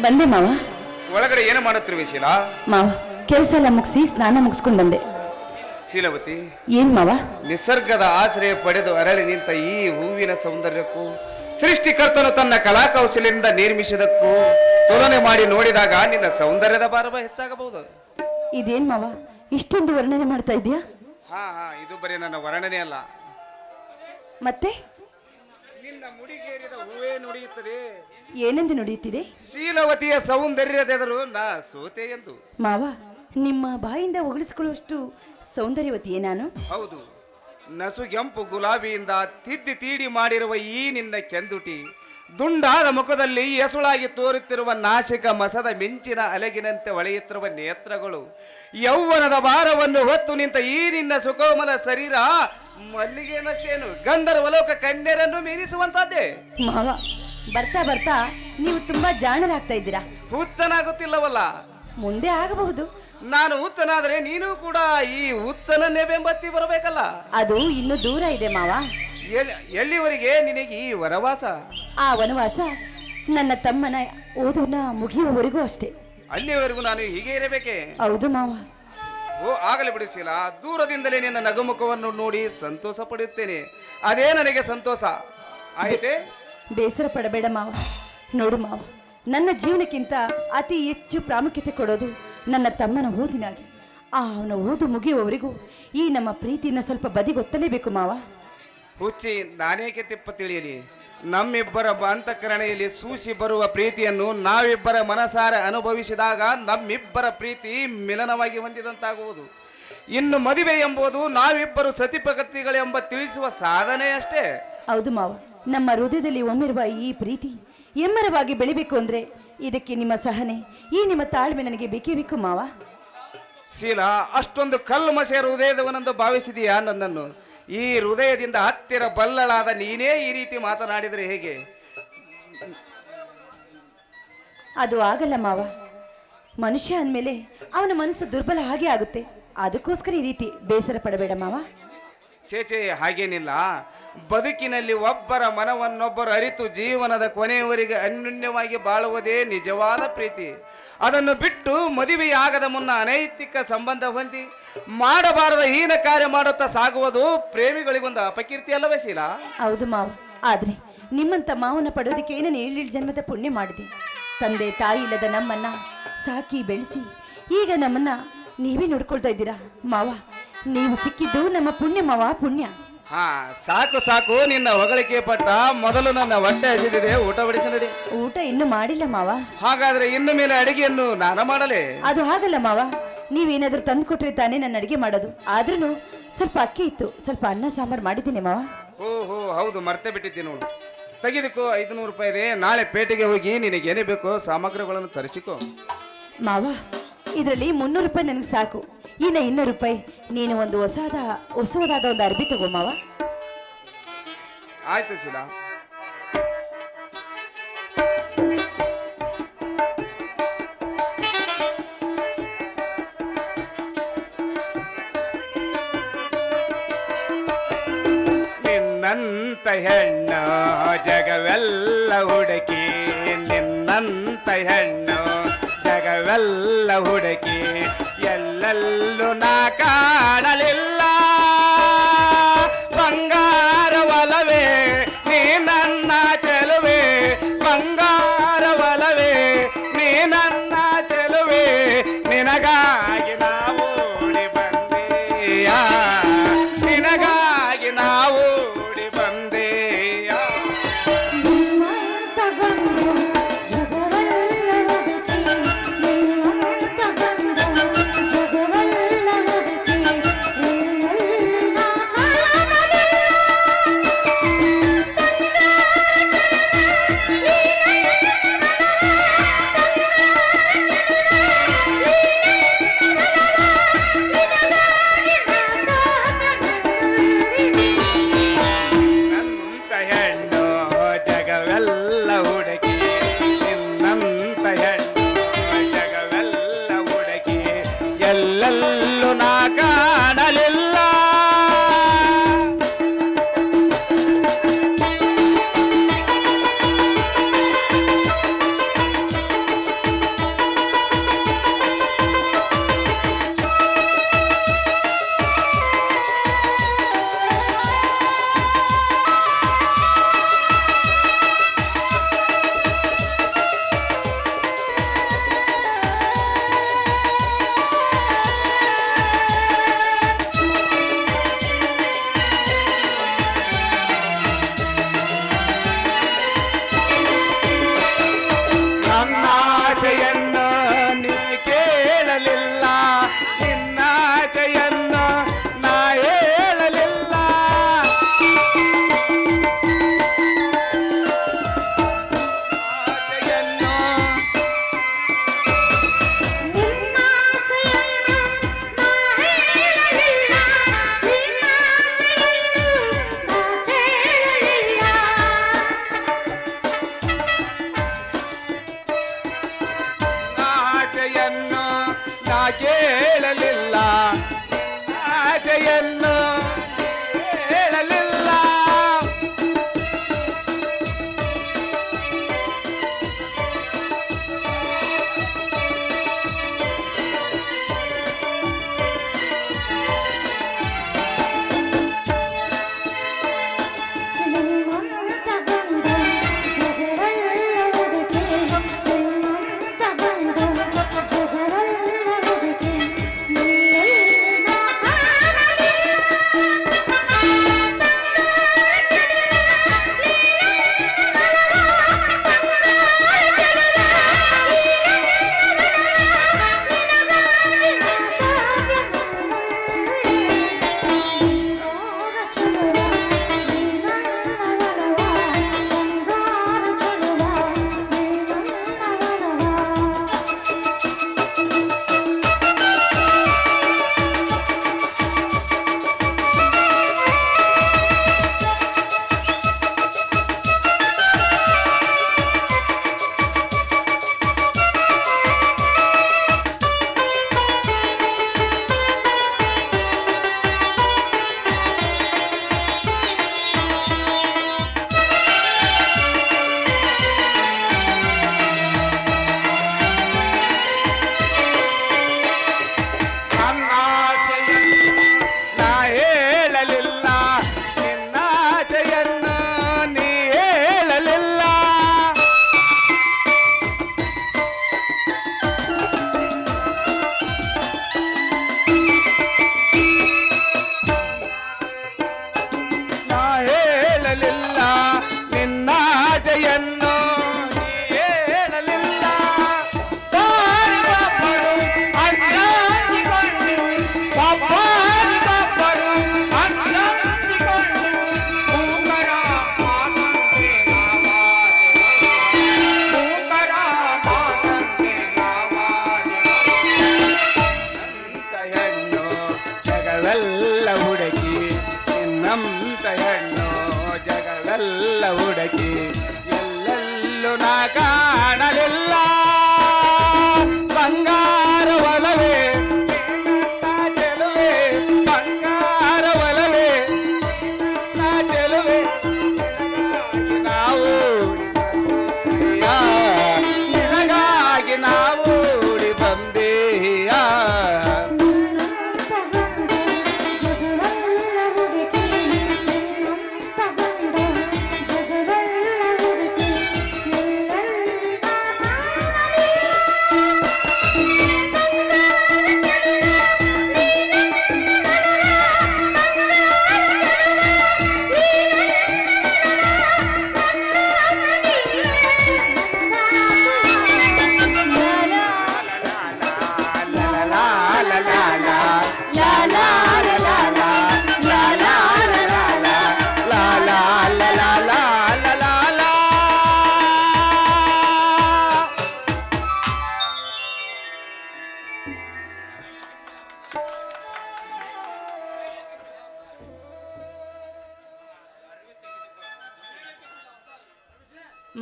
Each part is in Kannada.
ಬಂದೆ ಮಾವ. ಒಳಗಡೆ ಏನು ಮಾಡುತ್ತಿರುವೆ ಶೀಲಾ? ಮಾವ ಕೆಲಸ ಎಲ್ಲ ಮುಗಿಸಿ ಸ್ನಾನ ಮುಗಿಸ್ಕೊಂಡು ಬಂದೆ. ಶೀಲವತಿ ಏನ್ ಮಾವ? ನಿಸರ್ಗದ ಆಶ್ರಯ ಪಡೆದು ಅರಳಿ ನಿಂತ ಈ ಹೂವಿನ ಸೌಂದರ್ಯಕ್ಕೂ ಸೃಷ್ಟಿಕರ್ತನು ತನ್ನ ಕಲಾ ಕೌಶಲ್ಯದಿಂದ ನಿರ್ಮಿಸಿದಕ್ಕೂ ತುಲನೆ ಮಾಡಿ ನೋಡಿದಾಗ ನಿನ್ನ ಸೌಂದರ್ಯದ ಭಾರವ ಹೆಚ್ಚಾಗಬಹುದು. ಇದೇನ್ ಮಾವ? ಇಷ್ಟೊಂದು ವರ್ಣನೆ ಮಾಡ್ತಾ ಇದೀಯಾ ಹಾ ಹಾ ಇದು ಬರೀ ನನ್ನ ವರ್ಣನೆ ಅಲ್ಲ. ಮತ್ತೆ? ನಿನ್ನ ಮುಡಿಗೇರಿದ ಹೂವೇ ನುಡಿಯುತ್ತದೆ. ಏನೆಂದು ನುಡಿಯುತ್ತಿದೆ ಶೀಲವತಿಯ ಸೌಂದರ್ಯದೆದರು ನಾ ಸೋತೆ ಎಂದು. ಮಾವ ನಿಮ್ಮ ಬಾಯಿಂದ ಒಗಳಿಸಿಕೊಳ್ಳುವಷ್ಟು ಸೌಂದರ್ಯವತಿಯೇ ನಾನು? ಹೌದು ನಸುಗೆಂಪು ಗುಲಾಬಿಯಿಂದ ತಿದ್ದಿ ತೀಡಿ ಮಾಡಿರುವ ಈ ನಿನ್ನ ಕೆಂದುಟಿ ದುಂಡಾದ ಮುಖದಲ್ಲಿ ಎಸುಳಾಗಿ ತೋರುತ್ತಿರುವ ನಾಶಿಕ ಮಸದ ಮಿಂಚಿನ ಅಲಗಿನಂತೆ ಹೊಳೆಯುತ್ತಿರುವ ನೇತ್ರಗಳು ಯೌವನದ ಭಾರವನ್ನು ಹೊತ್ತು ನಿಂತ ಈ ನಿನ್ನ ಸುಕೋಮಲ ಶರೀರ ಮಲ್ಲಿಗೆನಷ್ಟೇನು ಗಂಧರ್ವಲೋಕ ಕನ್ಯರನ್ನು ಮೀರಿಸುವಂತದ್ದೇ ಮಾವ ಬರ್ತಾ ಬರ್ತಾ ನೀವು ತುಂಬಾ ಜಾಣರಾಗ್ತಾ ಇದ್ದೀರಾ? ಹುಚ್ಚನಾಗುತ್ತಿಲ್ಲವಲ್ಲ? ಮುಂದೆ ಆಗಬಹುದು. ನಾನು ಹುಚ್ಚನಾದ್ರೆ ನೀನು ಕೂಡ ಈ ಹುಚ್ಚನನ್ನೇ ಬೆಂಬತ್ತಿ ಬರಬೇಕಲ್ಲ? ಅದು ಇನ್ನು ದೂರ ಇದೆ ಮಾವ. ಎಲ್ಲಿ- ಎಲ್ಲಿವರೆಗೆ ನಿನಗೆ ಈ ವನವಾಸ? ಆ ವನವಾಸ ನನ್ನ ತಮ್ಮನ ಓದನ್ನ ಮುಗಿಯುವವರೆಗೂ ಅಷ್ಟೇ. ಅಲ್ಲಿವರೆಗೂ ನಾನು ಹೀಗೆ ಇರಬೇಕೆ? ಹೌದು ಮಾವ. ಓ ಆಗಲಿ ಬಿಡಿಸಿಲ್ಲ ದೂರದಿಂದಲೇ ನಿನ್ನ ನಗುಮುಖವನ್ನು ನೋಡಿ ಸಂತೋಷ ಪಡೆಯುತ್ತೇನೆ ಅದೇ ನನಗೆ ಸಂತೋಷ. ಆಯ್ತೆ? ಬೇಸರ ಪಡಬೇಡ ಮಾವ. ನೋಡು ಮಾವ ನನ್ನ ಜೀವನಕ್ಕಿಂತ ಅತಿ ಹೆಚ್ಚು ಪ್ರಾಮುಖ್ಯತೆ ಕೊಡೋದು ನನ್ನ ತಮ್ಮನ ಓದಿನಾಗಿ. ಆ ಅವನ ಓದು ಮುಗಿಯುವವರಿಗೂ ಈ ನಮ್ಮ ಪ್ರೀತಿನ ಸ್ವಲ್ಪ ಬದಿಗೊತ್ತಲೇಬೇಕು ಮಾವ. ಹುಚ್ಚಿ ನಾನೇಕೆ ತಿಪ್ಪ ತಿಳಿಯಲಿ ನಮ್ಮಿಬ್ಬರ ಅಂತಃಕರಣೆಯಲ್ಲಿ ಸೂಸಿ ಬರುವ ಪ್ರೀತಿಯನ್ನು ನಾವಿಬ್ಬರ ಮನಸಾರ ಅನುಭವಿಸಿದಾಗ ನಮ್ಮಿಬ್ಬರ ಪ್ರೀತಿ ಮಿಲನವಾಗಿ ಹೊಂದಿದಂತಾಗುವುದು. ಇನ್ನು ಮದುವೆ ಎಂಬುದು ನಾವಿಬ್ಬರು ಸತಿಪಗತಿಗಳೆಂಬ ತಿಳಿಸುವ ಸಾಧನೆ ಅಷ್ಟೇ ಹೌದು ಮಾವ. ನಮ್ಮ ಹೃದಯದಲ್ಲಿ ಒಮ್ಮಿರುವ ಈ ಪ್ರೀತಿ ಎಮ್ಮರವಾಗಿ ಬೆಳಿಬೇಕು ಅಂದ್ರೆ ಇದಕ್ಕೆ ನಿಮ್ಮ ಸಹನೆ. ಈ ನಿಮ್ಮ ತಾಳ್ಮೆ ನನಗೆ ಬೇಕೇ ಬೇಕು ಮಾವ. ಶೀಲ ಅಷ್ಟೊಂದು ಕಲ್ಲು ಮಸೆ ಹೃದಯದವನೆಂದು ಭಾವಿಸಿದೀಯಾ ನನ್ನನ್ನು? ಈ ಹೃದಯದಿಂದ ಹತ್ತಿರ ಬಲ್ಲಳಾದ ನೀನೇ ಈ ರೀತಿ ಮಾತನಾಡಿದರೆ ಹೇಗೆ? ಅದು ಆಗಲ್ಲ ಮಾವ. ಮನುಷ್ಯ ಅಂದಮೇಲೆ ಅವನ ಮನಸ್ಸು ದುರ್ಬಲ ಹಾಗೆ ಆಗುತ್ತೆ. ಅದಕ್ಕೋಸ್ಕರ ಈ ರೀತಿ ಬೇಸರ ಪಡಬೇಡ ಮಾವ. ಚೇಚೆ ಹಾಗೇನಿಲ್ಲ. ಬದುಕಿನಲ್ಲಿ ಒಬ್ಬರ ಮನವನ್ನೊಬ್ಬರು ಅರಿತು ಜೀವನದ ಕೊನೆಯವರಿಗೆ ಅನ್ಯೋನ್ಯವಾಗಿ ಬಾಳುವುದೇ ನಿಜವಾದ ಪ್ರೀತಿ. ಅದನ್ನು ಬಿಟ್ಟು ಮದುವೆಯಾಗದ ಮುನ್ನ ಅನೈತಿಕ ಸಂಬಂಧ ಹೊಂದಿ, ಮಾಡಬಾರದ ಹೀನ ಕಾರ್ಯ ಮಾಡುತ್ತಾ ಸಾಗುವುದು ಪ್ರೇಮಿಗಳಿಗೊಂದು ಅಪಕೀರ್ತಿ ಅಲ್ಲವೇ ಶೀಲಾ? ಹೌದು ಮಾವ. ಆದ್ರೆ ನಿಮ್ಮಂತ ಮಾವನ ಪಡೋದಕ್ಕೆ ಏನೇನು ಏಳು ಜನ್ಮದ ಪುಣ್ಯ ಮಾಡಿದೆ? ತಂದೆ ತಾಯಿ ಇಲ್ಲದ ನಮ್ಮನ್ನ ಸಾಕಿ ಬೆಳೆಸಿ, ಈಗ ನಮ್ಮನ್ನ ನೀವೇ ನೋಡ್ಕೊಳ್ತಾ ಇದ್ದೀರಾ? ಮಾವ, ನೀವು ಸಿಕ್ಕಿದ್ದು ನಮ್ಮ ಪುಣ್ಯ ಮಾವ, ಪುಣ್ಯ. ಹಾ ಸಾಕು ಸಾಕು ನಿನ್ನ ಹೊಗಳಿಕೆ ಪಟ್ಟ ಮೊದಲು ನನ್ನ ಹೊಟ್ಟೆ ಹಸಿದಿದೆ. ಊಟ ಬಡಿಸಿ ನಡಿ ಊಟ ಇನ್ನು ಮಾಡಿಲ್ಲ ಮಾವ. ಹಾಗಾದ್ರೆ ಇನ್ನು ಮೇಲೆ ಅಡಿಗೆಯನ್ನು ನಾನು ಮಾಡಲೇ? ಅದು ಹಾಗಲ್ಲ ಮಾವ. ನೀವೇನಾದ್ರೂ ತಂದು ಕೊಟ್ರಿ ತಾನೇ ನನ್ನ ಅಡಿಗೆ ಮಾಡೋದು. ಆದ್ರೂ ಸ್ವಲ್ಪ ಅಕ್ಕಿ ಇತ್ತು. ಸ್ವಲ್ಪ ಅನ್ನ ಸಾಂಬಾರ್ ಮಾಡಿದ್ದೀನಿ ಮಾವ. ಓಹೋ ಹೌದು ಮರ್ತೆ ಬಿಟ್ಟಿದ್ದೀನಿ ನೋಡು. ತೆಗೆದುಕೋ ಐದುನೂರು ರೂಪಾಯಿ ಇದೆ. ನಾಳೆ ಪೇಟೆಗೆ ಹೋಗಿ ನಿನಗೆ ಏನೇ ಬೇಕೋ ಸಾಮಗ್ರಿಗಳನ್ನು ತರಿಸಿಕೋ. ಮಾವ ಇದರಲ್ಲಿ ಮುನ್ನೂರು ರೂಪಾಯಿ ನನಗೆ ಸಾಕು. ಇನ್ನು ಇನ್ನೂರು ರೂಪಾಯಿ. ನೀನು ಒಂದು ಹೊಸದ, ಹೊಸದಾದ ಒಂದು ಅರ್ಬಿ ತಗೋ ಮಾವ. ಆಯ್ತು ಶೀಲಾ. ನಿನ್ನಂತ ಹೆಣ್ಣು, ಜಗವೆಲ್ಲ ಹುಡುಕಿ. ನಿನ್ನಂತ ಹೆಣ್ಣು, ಜಗವೆಲ್ಲ ಹುಡುಕಿ. కళ్ళు నా కాడలే அண்ணா ஜெயன்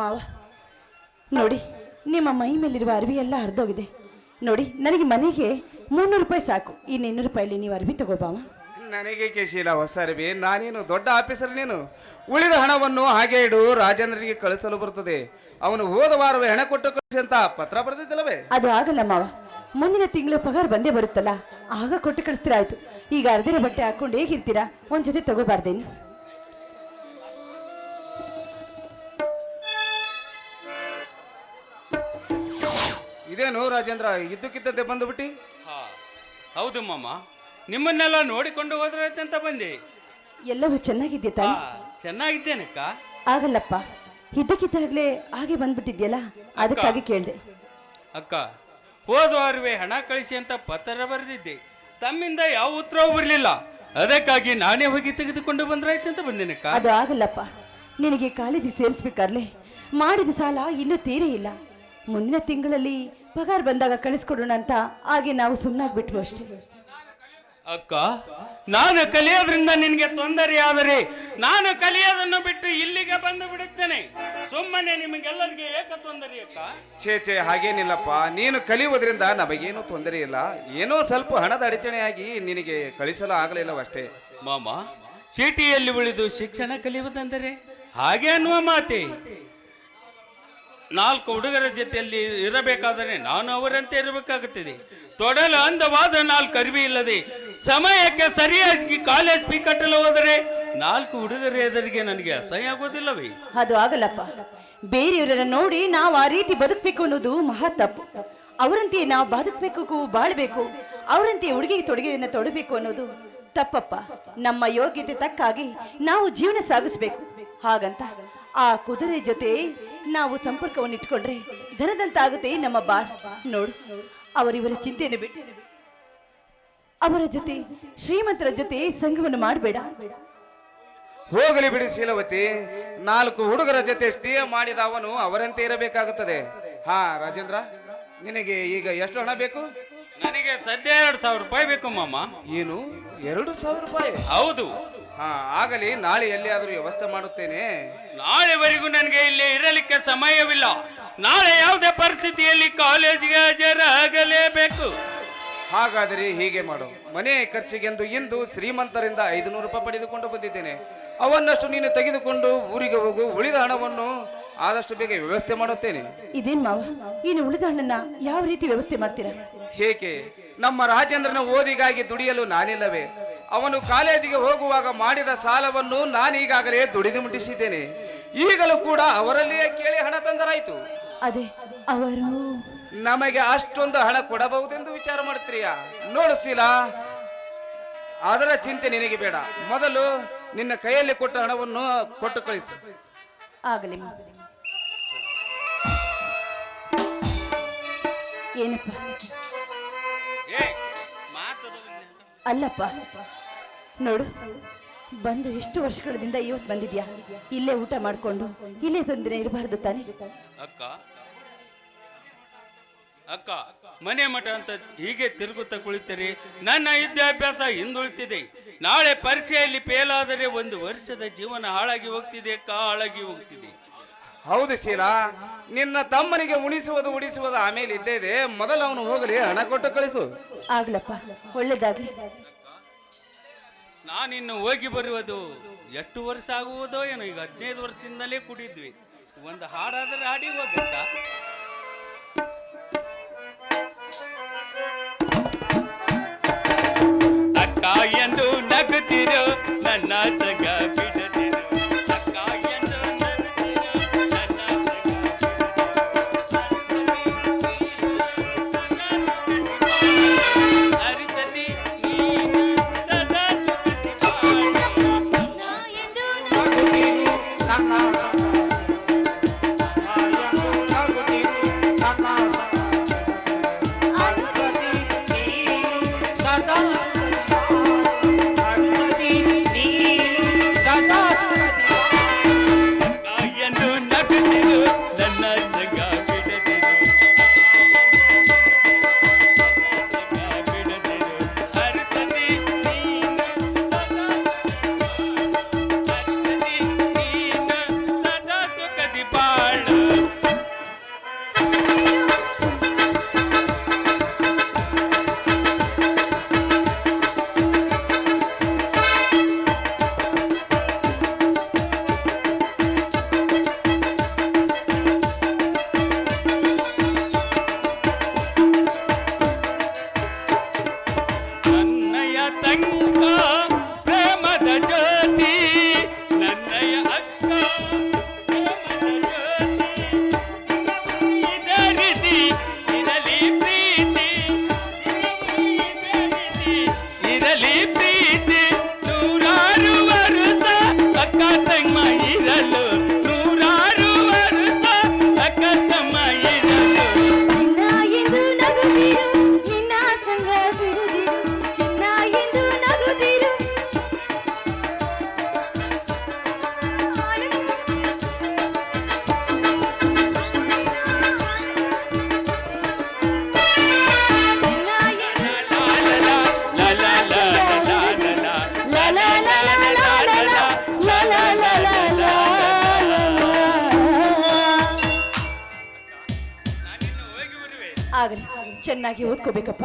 ಮಾವ. ನೋಡಿ ನಿಮ್ಮ ಮೈ ಮೇಲಿರುವ ಅರ್ವಿ ಎಲ್ಲ ಹರಿದೋಗಿದೆ. ನೋಡಿ ನನಗೆ ಮನೆಗೆ ಮುನ್ನೂರು ರೂಪಾಯಿ ಸಾಕು. ಇನ್ನು ಇನ್ನೂರು ರೂಪಾಯಿಲಿ ನೀವು ಅರ್ವಿ ತಗೋಬಾವ ನನಗೆ ಕೇಶಿಲ್ಲ ಹೊಸ ಅರ್ವಿ. ನಾನೇನು ದೊಡ್ಡ ಆಫೀಸರ್ ನೀನು? ಉಳಿದ ಹಣವನ್ನು ಹಾಗೆ ಇಡು ರಾಜೇಂದ್ರನಿಗೆ ಕಳಿಸಲು ಬರುತ್ತದೆ. ಅವನು ಹೋದ ವಾರವೇ ಹಣ ಕೊಟ್ಟು ಕಳಿಸಿ ಅಂತ ಪತ್ರ ಬರೆದಿದ್ದಲ್ಲವೇ? ಅದು ಆಗಲ್ಲ ಮಾವ. ಮುಂದಿನ ತಿಂಗಳು ಪಗಾರ ಬಂದೇ ಬರುತ್ತಲ್ಲ. ಆಗ ಕೊಟ್ಟು ಕಳಿಸ್ತೀರ ಆಯ್ತು ಈಗ ಅರ್ಧಿರ ಬಟ್ಟೆ ಹಾಕೊಂಡು ಹೇಗಿರ್ತೀರಾ? ಒಂದ್ ಜೊತೆ ತಗೋಬಾರ್ದೇನು? ಇದೇನು ರಾಜೇಂದ್ರ ಇದ್ದಕ್ಕಿದ್ದಂತೆ ಬಂದುಬಿಟ್ಟಿ? ಹಾ ಹೌದು ಮಾಮ. ನಿಮ್ಮನ್ನೆಲ್ಲ ನೋಡಿಕೊಂಡು ಹೋದ್ರೆ ಅಂತ ಬಂದೆ. ಎಲ್ಲವೂ ಚೆನ್ನಾಗಿದ್ದೆ ತಾನೆ? ಚೆನ್ನಾಗಿದ್ದೇನಕ್ಕ? ಆಗಲ್ಲಪ್ಪ. ಇದ್ದಕ್ಕಿದ್ದಾಗಲೇ ಹಾಗೆ ಬಂದ್ಬಿಟ್ಟಿದ್ಯಲ್ಲ? ಅದಕ್ಕಾಗಿ ಕೇಳಿದೆ. ಅಕ್ಕ ಹೋದವಾರವೇ ಹಣ ಕಳಿಸಿ ಅಂತ ಪತ್ರ ಬರೆದಿದ್ದೆ. ತಮ್ಮಿಂದ ಯಾವ ಉತ್ತರವೂ ಬರಲಿಲ್ಲ. ಅದಕ್ಕಾಗಿ ನಾನೇ ಹೋಗಿ ತೆಗೆದುಕೊಂಡು ಬಂದ್ರಾಯ್ತು ಅಂತ ಬಂದೇನಕ್ಕ? ಅದು ಆಗಲ್ಲಪ್ಪ. ನಿನಗೆ ಕಾಲೇಜಿಗೆ ಸೇರಿಸ್ಬೇಕಾರ್ಲೆ? ಮಾಡಿದ ಸಾಲ ಇನ್ನೂ ತೀರೇ ಇಲ್ಲ ಮುಂದಿನ ತಿಂಗಳಲ್ಲಿ ಪಗಾರ ಬಂದಾಗ ಕಳಿಸ್ಕೊಡೋಣ ಅಂತ ಹಾಗೆ ನಾವು ಸುಮ್ಮನಾಗ್ಬಿಟ್ವು ಅಷ್ಟೇ. ಅಕ್ಕ ನಾನು ಕಲಿಯೋದ್ರಿಂದ ನಿನಗೆ ತೊಂದರೆ ಆದರೆ ನಾನು ಕಲಿಯೋದನ್ನು ಬಿಟ್ಟು ಇಲ್ಲಿಗೆ ಬಂದು ಬಿಡುತ್ತೇನೆ. ಸುಮ್ಮನೆ ನಿಮಗೆಲ್ಲರಿಗೆ ಏಕ ತೊಂದರೆ ಅಕ್ಕ? ಛೇ ಛೇ ಹಾಗೇನಿಲ್ಲಪ್ಪ. ನೀನು ಕಲಿಯುವುದರಿಂದ ನಮಗೇನು ತೊಂದರೆ ಇಲ್ಲ. ಏನೋ ಸ್ವಲ್ಪ ಹಣದ ಅಡಚಣೆಯಾಗಿ ನಿನಗೆ ಕಳಿಸಲು ಆಗಲಿಲ್ಲವಷ್ಟೇ ಮಾಮ ಸಿಟಿಯಲ್ಲಿ ಉಳಿದು ಶಿಕ್ಷಣ ಕಲಿಯುವುದೆಂದರೆ ಹಾಗೆ ಅನ್ನುವ ಮಾತೆ. ನಾಲ್ಕು ಹುಡುಗರ ಜೊತೆಯಲ್ಲಿ ಇರಬೇಕಾದರೆ ನಾನು ಅವರಂತೆ ಇರಬೇಕಾಗುತ್ತದೆ. ತೊಡಲು ಅಂದವಾದ ನಾಲ್ಕು ಅರಿವಿ ಇಲ್ಲದೆ ಸಮಯಕ್ಕೆ ಸರಿಯಾಗಿ ಕಾಲೇಜ್ ಫೀ ಕಟ್ಟಲು ಹೋದರೆ ನಾಲ್ಕು ಹುಡುಗರ ಎದುರಿಗೆ ನನಗೆ ಅಸಹ್ಯ ಆಗೋದಿಲ್ಲವೇ ಅದು ಆಗಲ್ಲಪ್ಪ. ಬೇರೆಯವರನ್ನ ನೋಡಿ ನಾವು ಆ ರೀತಿ ಬದುಕಬೇಕು ಅನ್ನೋದು ಮಹಾ ತಪ್ಪು. ಅವರಂತೆ ನಾವು ಬದುಕಬೇಕು ಬಾಳ್ಬೇಕು. ಅವರಂತೆ ಹುಡುಗಿಗೆ ತೊಡುಗೆಯನ್ನು ತೊಡಬೇಕು ಅನ್ನೋದು ತಪ್ಪಪ್ಪ. ನಮ್ಮ ಯೋಗ್ಯತೆ ತಕ್ಕಾಗಿ ನಾವು ಜೀವನ ಸಾಗಿಸ್ಬೇಕು. ಹಾಗಂತ ಆ ಕುದುರೆ ಜೊತೆ ನಾವು ಸಂಪರ್ಕವನ್ನು ಇಟ್ಕೊಂಡ್ರೆ ಧನದಂತಾಗುತ್ತೆ ನಮ್ಮ ಬಾಳ್. ನೋಡು ಅವರಿವರ ಚಿಂತೆಯನ್ನು ಬಿಟ್ಟು ಅವರ ಜೊತೆ ಶ್ರೀಮಂತರ ಜೊತೆ ಸಂಘವನ್ನು ಮಾಡಬೇಡ. ಹೋಗಲಿ ಬಿಡಿ ಶೀಲವತಿ ನಾಲ್ಕು ಹುಡುಗರ ಜೊತೆ ಸ್ಟೇ ಮಾಡಿದ ಅವನು ಅವರಂತೆ ಇರಬೇಕಾಗುತ್ತದೆ. ಹಾ ರಾಜೇಂದ್ರ ನಿನಗೆ ಈಗ ಎಷ್ಟು ಹಣ ಬೇಕು? ನನಗೆ ಸದ್ಯ ಎರಡು ಸಾವಿರ ರೂಪಾಯಿ ಬೇಕು ಮಾಮ. ಏನು? ಎರಡು ಸಾವಿರ ರೂಪಾಯಿ? ಹೌದು. ಹಾ ಆಗಲಿ ನಾಳೆ ಎಲ್ಲಿಯಾದರೂ ವ್ಯವಸ್ಥೆ ಮಾಡುತ್ತೇನೆ. ನಾಳೆವರೆಗೂ ನನಗೆ ಇಲ್ಲಿ ಇರಲಿಕ್ಕೆ ಸಮಯವಿಲ್ಲ. ನಾಳೆ ಯಾವುದೇ ಪರಿಸ್ಥಿತಿಯಲ್ಲಿ ಕಾಲೇಜಿಗೆ ಹಾಜರಾಗಲೇಬೇಕು. ಹಾಗಾದರೆ ಹೀಗೆ ಮಾಡು. ಮನೆ ಖರ್ಚಿಗೆಂದು ಇಂದು ಶ್ರೀಮಂತರಿಂದ ಐದುನೂರು ರೂಪಾಯಿ ಪಡೆದುಕೊಂಡು ಬಂದಿದ್ದೇನೆ. ಅವನ್ನಷ್ಟು ನೀನು ತೆಗೆದುಕೊಂಡು ಊರಿಗೆ ಹೋಗು ಉಳಿದ ಹಣವನ್ನು ಆದಷ್ಟು ಬೇಗ ವ್ಯವಸ್ಥೆ ಮಾಡುತ್ತೇನೆ. ಇದೇನ್ ಮಾವ? ಇನ್ನು ಉಳಿದ ಹಣ್ಣನ್ನ ಯಾವ ರೀತಿ ವ್ಯವಸ್ಥೆ ಮಾಡ್ತೀರಾ? ಹೇಗೆ? ನಮ್ಮ ರಾಜೇಂದ್ರನ ಓದಿಗಾಗಿ ದುಡಿಯಲು ನಾನಿಲ್ಲವೇ? ಅವನು ಕಾಲೇಜಿಗೆ ಹೋಗುವಾಗ ಮಾಡಿದ ಸಾಲವನ್ನು ನಾನೀಗಾಗಲೇ ದುಡಿದು ಮುಟ್ಟಿಸಿದ್ದೇನೆ. ಈಗಲೂ ಕೂಡ ಅವರಲ್ಲಿಯೇ ಕೇಳಿ ಹಣ ತಂದರಾಯ್ತು. ಅದೇ ಅವರು ನಮಗೆ ಅಷ್ಟೊಂದು ಹಣ ಕೊಡಬಹುದೆಂದು ವಿಚಾರ ಮಾಡುತ್ತೀಯ? ನೋಡು ಶೀಲಾ ಅದರ ಚಿಂತೆ ನಿನಗೆ ಬೇಡ. ಮೊದಲು ನಿನ್ನ ಕೈಯಲ್ಲಿ ಕೊಟ್ಟ ಹಣವನ್ನು ಕೊಟ್ಟು ಕಳಿಸು. ಆಗಲಿ. ಏನಪ್ಪ? ಏ ಅಲ್ಲಪ್ಪ. ನೋಡು, ಬಂದು ಎಷ್ಟು ವರ್ಷಗಳಿಂದ ಇವತ್ತು ಬಂದಿದ್ಯಾ? ಇಲ್ಲೇ ಊಟ ಮಾಡಿಕೊಂಡು, ಇಲ್ಲೇ ತೊಂದರೆ ಇರಬಾರ್ದು ತಾನೆ. ಅಕ್ಕ. ಅಕ್ಕ, ಮನೆ ಮಠ ಅಂತ ಹೀಗೆ ತಿರುಗುತ್ತಾ ಕುಳಿತರೆ ನನ್ನ ವಿದ್ಯಾಭ್ಯಾಸ ಹಿಂದುಳಿತಿದೆ. ನಾಳೆ ಪರೀಕ್ಷೆಯಲ್ಲಿ ಫೇಲ್ ಒಂದು ವರ್ಷದ ಜೀವನ ಹಾಳಾಗಿ ಹೋಗ್ತಿದೆ ಅಕ್ಕ ಹಾಳಾಗಿ ಹೋಗ್ತಿದೆ. ಹೌದು ಶೀಲಾ ನಿನ್ನ ತಮ್ಮನಿಗೆ ಉಣಿಸುವುದು ಉಳಿಸುವುದು ಆಮೇಲೆ ಇದ್ದೇ ಇದೆ ಮೊದಲು ಅವನು ಹೋಗಲಿ ಹಣ ಕೊಟ್ಟು ಕಳಿಸು. ಆಗ್ಲಪ್ಪ ಒಳ್ಳೇದಾಗ್ಲಿ. ನಾನಿನ್ನು ಹೋಗಿ ಬರುವುದು ಎಷ್ಟು ವರ್ಷ ಆಗುವುದೋ ಏನು ಈಗ ಹದಿನೈದು ವರ್ಷದಿಂದಲೇ ಕುಡಿದ್ವಿ. ಒಂದು ಹಾಡಾದ್ರೆ ಹಾಡಿ ಹೋಗ್ಬೇಕಾ ಅಕ್ಕ ಎಂದು ನಗುತ್ತಿರೋ ನನ್ನ ಜಗ ಬಿಡ ಚೆನ್ನಾಗಿ ಓದ್ಕೋಬೇಕಪ್ಪ.